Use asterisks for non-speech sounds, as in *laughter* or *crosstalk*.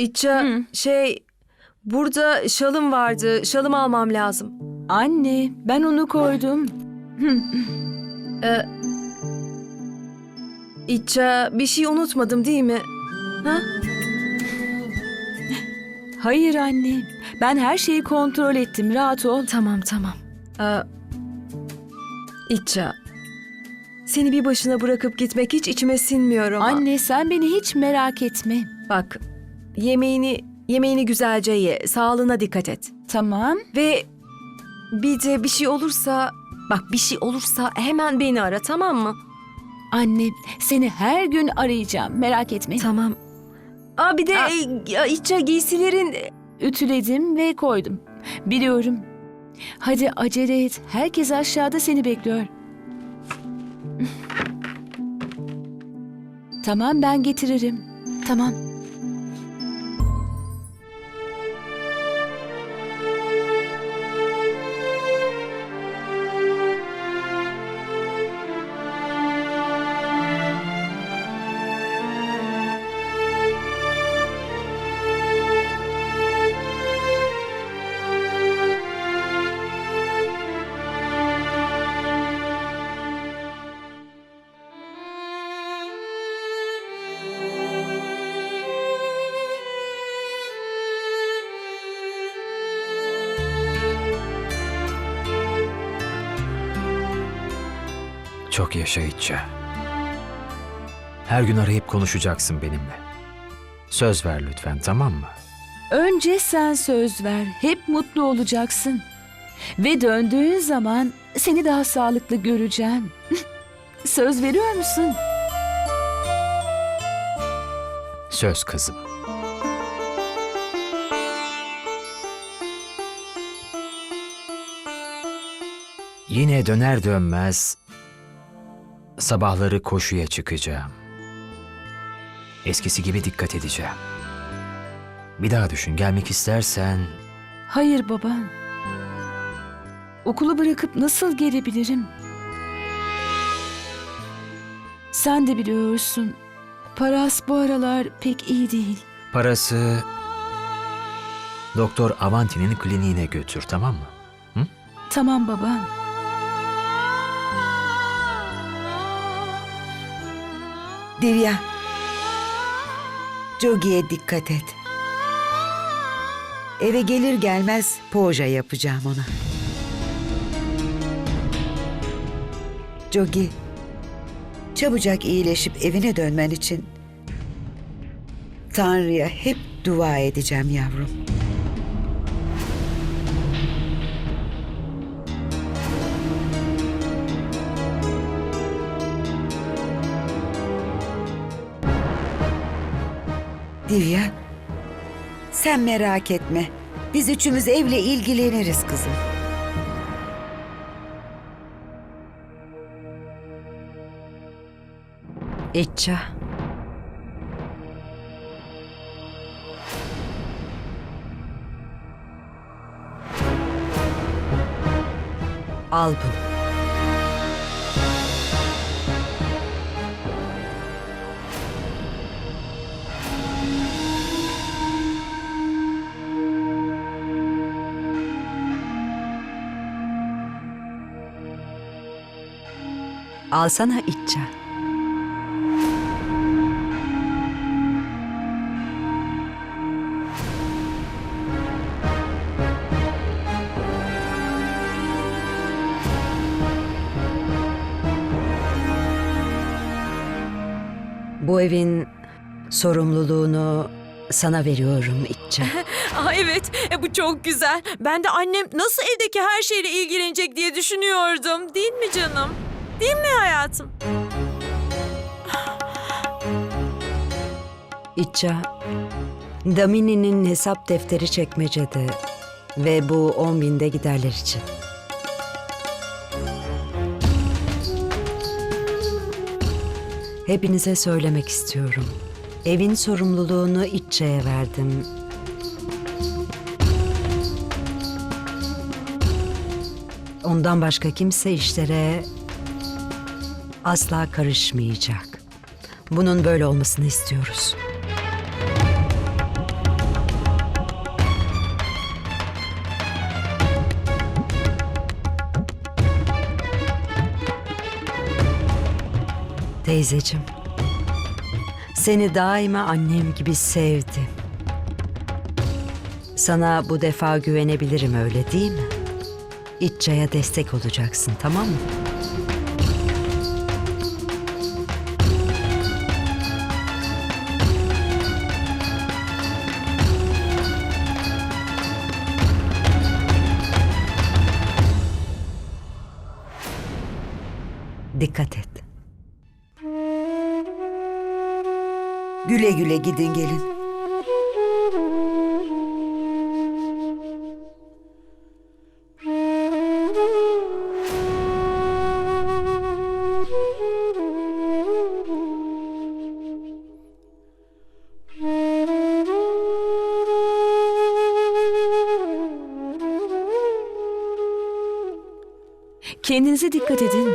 İtça Hı. şey burada şalım vardı. Şalım almam lazım. Anne, ben onu koydum. Ee, İtça bir şey unutmadım değil mi? Ha? Hayır anne, ben her şeyi kontrol ettim. Rahat ol. Tamam tamam. Ee, İtça seni bir başına bırakıp gitmek hiç içime sinmiyor ama. Anne, sen beni hiç merak etme. Bak yemeğini yemeğini güzelce ye. Sağlığına dikkat et. Tamam. Ve bir de bir şey olursa bak bir şey olursa hemen beni ara tamam mı? Anne, seni her gün arayacağım. Merak etme. Tamam. Aa bir de Aa. e, İtça giysilerin Ütüledim ve koydum. Biliyorum. Hadi acele et. Herkes aşağıda seni bekliyor. Tamam ben getiririm. Tamam. Çok yaşa İtça. Her gün arayıp konuşacaksın benimle. Söz ver lütfen tamam mı? Önce sen söz ver. Hep mutlu olacaksın. Ve döndüğün zaman seni daha sağlıklı göreceğim. *laughs* söz veriyor musun? Söz kızım. Yine döner dönmez sabahları koşuya çıkacağım. Eskisi gibi dikkat edeceğim. Bir daha düşün gelmek istersen Hayır baba. Okulu bırakıp nasıl gelebilirim? Sen de biliyorsun. Paras bu aralar pek iyi değil. parası Doktor Avanti'nin kliniğine götür tamam mı? Tamam baba. Divya. Jogi'ye dikkat et. Eve gelir gelmez poğaça yapacağım ona. Jogi, çabucak iyileşip evine dönmen için Tanrı'ya hep dua edeceğim yavrum. Divya, sen merak etme. Biz üçümüz evle ilgileniriz kızım. İtça. Al bunu. Alsana İtça. Bu evin sorumluluğunu sana veriyorum İtça. *laughs* Aa, evet, e, bu çok güzel. Ben de annem nasıl evdeki her şeyle ilgilenecek diye düşünüyordum. Değil mi canım? Değil mi hayatım? İtça, Damini'nin hesap defteri çekmecede ve bu 10 binde giderler için. Hepinize söylemek istiyorum. Evin sorumluluğunu İtça'ya verdim. Ondan başka kimse işlere asla karışmayacak. Bunun böyle olmasını istiyoruz. Teyzeciğim, seni daima annem gibi sevdim. Sana bu defa güvenebilirim öyle değil mi? İtça'ya destek olacaksın tamam mı? Dikkat et. Güle güle gidin gelin. Kendinize dikkat edin.